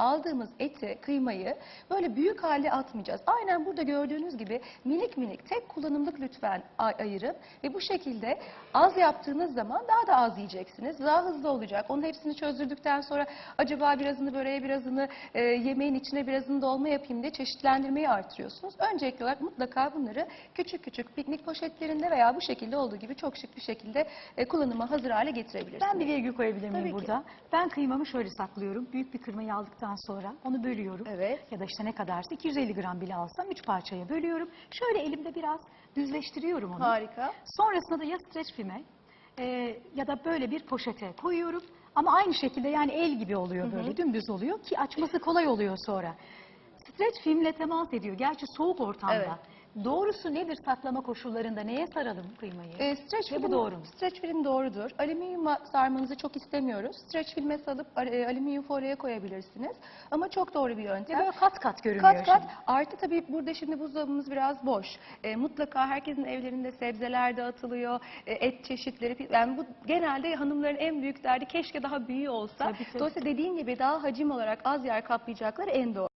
aldığımız eti, kıymayı böyle büyük halde atmayacağız. Aynen burada gördüğünüz gibi minik minik tek kullanımlık lütfen ay- ayırın ve bu şekilde az yaptığınız zaman daha da az yiyeceksiniz. Daha hızlı olacak. Onun hepsini çözdürdükten sonra acaba birazını böreğe birazını e, yemeğin içine birazını dolma yapayım diye çeşitlendirmeyi artırıyorsunuz. Öncelikli olarak mutlaka bunları küçük küçük piknik poşetlerinde veya bu şekilde olduğu gibi çok şık bir şekilde e, kullanıma hazır hale getirebilirsiniz. Ben bir virgül koyabilir miyim Tabii ki. burada? Ben kıymamı şöyle saklıyorum. Büyük bir kıymayı aldıktan sonra onu bölüyorum. Evet. Ya da işte ne kadarsa 250 gram bile alsam 3 parçaya bölüyorum. Şöyle elimde biraz düzleştiriyorum onu. Harika. Sonrasında da ya streç filme e, ya da böyle bir poşete koyuyorum. Ama aynı şekilde yani el gibi oluyor böyle dümdüz oluyor ki açması kolay oluyor sonra. Streç filmle temas ediyor. Gerçi soğuk ortamda. Evet. Doğrusu nedir saklama koşullarında? Neye saralım kıymayı? E, streç Ve bu film, doğru mu? Streç film doğrudur. Alüminyuma sarmanızı çok istemiyoruz. Streç filme salıp e, alüminyum folyoya koyabilirsiniz. Ama çok doğru bir yöntem. böyle kat kat görünüyor Kat kat şimdi. artı tabii burada şimdi buzdolabımız biraz boş. E, mutlaka herkesin evlerinde sebzeler dağıtılıyor, e, et çeşitleri. Yani bu genelde hanımların en büyük derdi keşke daha büyüğü olsa. Tabii, tabii. Dolayısıyla dediğin gibi daha hacim olarak az yer kaplayacakları en doğru.